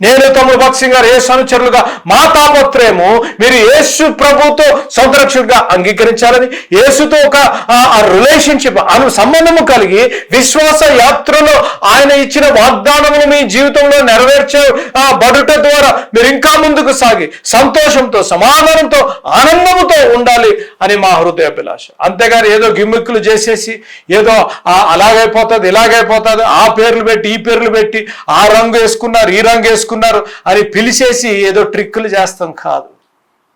నేను తమ్ముడు భక్సింగ్ గారు యేసు అనుచరులుగా మా తాపత్రయము మీరు యేసు ప్రభుతో సంరక్షకుడిగా అంగీకరించాలని యేసుతో ఒక రిలేషన్షిప్ అను సంబంధము కలిగి విశ్వాస యాత్రలో ఆయన ఇచ్చిన వాగ్దానములు మీ జీవితంలో నెరవేర్చే ఆ బడుట ద్వారా మీరు ఇంకా ముందుకు సాగి సంతోషంతో సమాధానంతో ఆనందంతో ఉండాలి అని మా హృదయాభిలాష. అంతేగాని ఏదో గిమ్మిక్కులు చేసేసి ఏదో అలాగైపోతుంది ఇలాగైపోతుంది ఆ పేర్లు పెట్టి ఈ పేర్లు పెట్టి ఆ రంగు వేసుకున్నారు ఈ రంగు వేసుకున్నారు చేసుకున్నారు అని పిలిచేసి ఏదో ట్రిక్కులు చేస్తాం కాదు.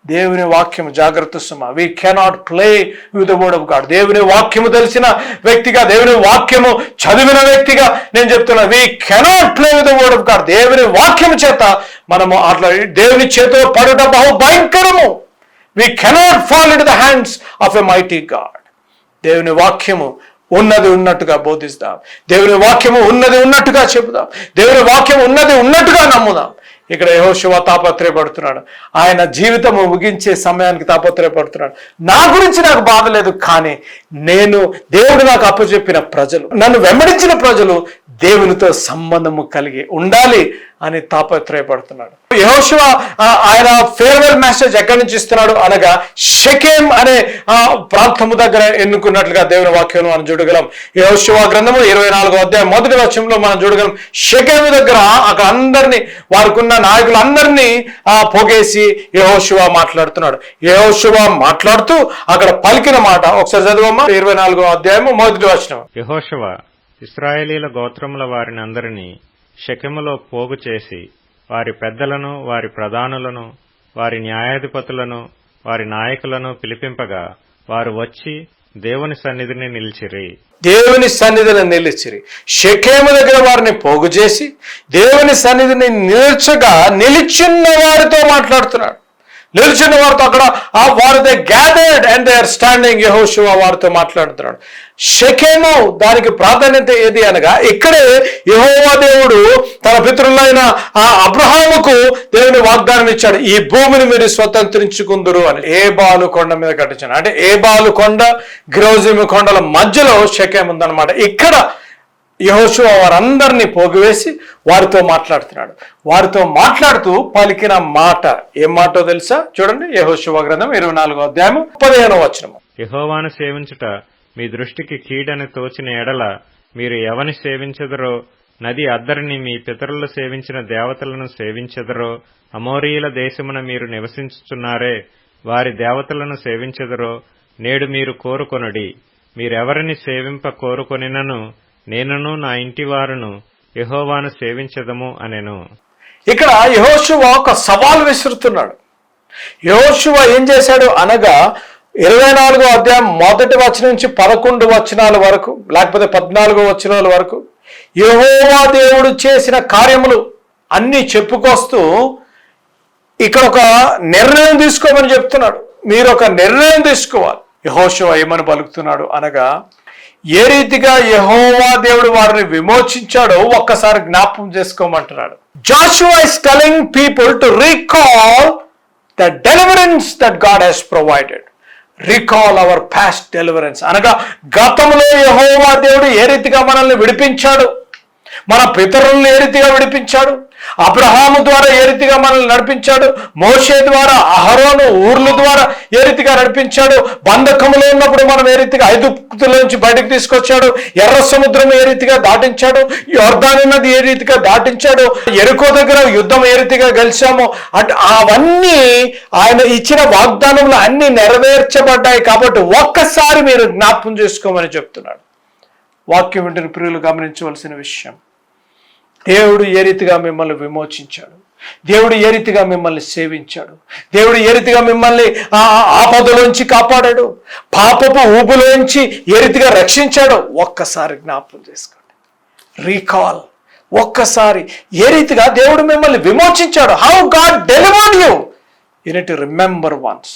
దేవుని వాక్యం జాగ్రత్త Suma. We cannot play with the word of God దేవుని వాక్యము తెలిసిన వ్యక్తిగా దేవుని వాక్యము చదివిన వ్యక్తిగా నేను చెప్తున్నా we cannot play with the word of God దేవుని వాక్యము చేత మనము అట్లా దేవుని చేతిలో పడుట బహు భయంకరము. We cannot fall in the hands of a mighty God దేవుని వాక్యము ఉన్నది ఉన్నట్టుగా బోధిస్తాం. దేవుని వాక్యము ఉన్నది ఉన్నట్టుగా చెబుదాం. దేవుని వాక్యం ఉన్నది ఉన్నట్టుగా నమ్ముదాం. ఇక్కడ యహోశివ తాపత్రయపడుతున్నాడు. ఆయన జీవితము ముగించే సమయానికి తాపత్రయపడుతున్నాడు. నా గురించి నాకు బాధ లేదు కానీ నేను దేవుడు నాకు అప్పచెప్పిన ప్రజలు నన్ను వెంబడించిన ప్రజలు దేవునితో సంబంధము కలిగి ఉండాలి. అని తాపత్రయపడుతున్నాడు. యహోశివ ఆయన ఫేర్వెల్ మెసేజ్ ఎక్కడి నుంచి ఇస్తున్నాడు అనగా షకేం అనే ప్రాంతము దగ్గర ఎన్నుకున్నట్లుగా దేవుని వాక్యం మనం చూడగలం. యహోశివ గ్రంథము ఇరవై నాలుగో అధ్యాయం మొదటి వచ్చంలో మనం చూడగలం. షకేము దగ్గర అక్కడ అందరినీ వారికి ఉన్న నాయకులందరినీ ఆ పొగేసి యహోశివ మాట్లాడుతున్నాడు. యహోశివ మాట్లాడుతూ అక్కడ పలికిన మాట. ఒకసారి చదువమ్మా. ఇరవై నాలుగో అధ్యాయము మొదటి వచనం. యహోశివ ఇస్రాయేలీల గోత్రముల వారిని అందరినీ షెకెములో పోగు చేసి వారి పెద్దలను వారి ప్రధానులను వారి న్యాయాధిపతులను వారి నాయకులను పిలిపింపగా వారు వచ్చి దేవుని సన్నిధిని నిలిచిరి. దేవుని సన్నిధిని నిలిచిరి. షకేము దగ్గర వారిని పోగు చేసి దేవుని సన్నిధిని నిల్చగా నిలిచిన్న వారితో మాట్లాడుతున్నాడు. నిలిచిన వారితో అక్కడ ఆ వారు they gathered and they are standing Yehoshua వారితో మాట్లాడుతున్నాడు. షకేము దానికి ప్రాధాన్యత ఏది అనగా ఇక్కడే యహోవా దేవుడు తన పితృలైన ఆ అబ్రహాముకు దేవుని వాగ్దానం ఇచ్చాడు. ఈ భూమిని మీరు స్వతంత్రించుకుందరు అని. ఏ బాలు కొండ మీద కట్టించాను అంటే ఏ బాలు కొండ కొండల మధ్యలో షకేం ఉందన్నమాట. ఇక్కడ యహోశువ వారందరినీ పోగువేసి వారితో మాట్లాడుతున్నాడు. వారితో మాట్లాడుతూ పలికిన మాట ఏం మాటో తెలుసా? చూడండి యహోశువ గ్రంథం ఇరవై నాలుగో అధ్యాయము పదిహేనో వచనము. యహోవాను సేవించుట మీ దృష్టికి కీడని తోచిన ఎడల మీరు ఎవని సేవించదరో నది అద్దరిని మీ పితరులు సేవించిన దేవతలను సేవించెదరో అమోరీయుల దేశమున మీరు నివసించుచున్నారే వారి దేవతలను సేవించెదరో నేడు మీరు కోరుకొనుడి. మీరెవరిని సేవింప కోరుకొనినను నేనును నా ఇంటి వారును యహోవాను సేవించదము అనెను. ఇక్కడ యహోశువ ఒక సవాల్ విసురుతున్నాడు. యహోశువ ఏం చేశాడు అనగా ఇరవై నాలుగో అధ్యాయం మొదటి వచనం నుంచి పదకొండు వచనాల వరకు లేకపోతే పద్నాలుగో వచనాల వరకు యహోవా దేవుడు చేసిన కార్యములు అన్నీ చెప్పుకొస్తూ ఇక్కడ ఒక నిర్ణయం తీసుకోమని చెప్తున్నాడు. మీరు ఒక నిర్ణయం తీసుకోవాలి. యహోశివ ఏమని పలుకుతున్నాడు అనగా ఏ రీతిగా యహోవా దేవుడు వారిని విమోచించాడో ఒక్కసారి జ్ఞాపం చేసుకోమంటున్నాడు. Joshua is telling people to recall the deliverance that God has provided recall our past deliverance అనగా గతంలో యహోవా దేవుడు ఏ రీతిగా మనల్ని విడిపించాడు? మన పితరులను ఏ రీతిగా విడిపించాడు? అబ్రహాము ద్వారా ఏ రీతిగా మనల్ని నడిపించాడు? మోషే ద్వారా అహరోను ఊర్ల ద్వారా ఏ రీతిగా నడిపించాడు? బంధకములో ఉన్నప్పుడు మనం ఏ రీతిగా నుంచి బయటకు తీసుకొచ్చాడు? ఎర్ర సముద్రం ఏ రీతిగా దాటించాడు? యోర్దాని నది ఏ రీతిగా దాటించాడు? ఎరుకో దగ్గర యుద్ధం ఏ రీతిగా గెలిచాము? అంటే అవన్నీ ఆయన ఇచ్చిన వాగ్దానంలో అన్ని నెరవేర్చబడ్డాయి కాబట్టి ఒక్కసారి మీరు జ్ఞాపకం చేసుకోమని చెప్తున్నాడు. వాక్యం వింటున్న ప్రియులు గమనించవలసిన విషయం. దేవుడు ఏ రీతిగా మిమ్మల్ని విమోచించాడు? దేవుడు ఏ రీతిగా మిమ్మల్ని సేవించాడు? దేవుడు ఏ రీతిగా మిమ్మల్ని ఆపదలోంచి కాపాడాడు? పాపపు ఊబులోంచి ఏ రీతిగా రక్షించాడో ఒక్కసారి జ్ఞాపకం చేసుకోండి. రీకాల్. ఒక్కసారి ఏ రీతిగా దేవుడు మిమ్మల్ని విమోచించాడు? How God delivered you you need remember once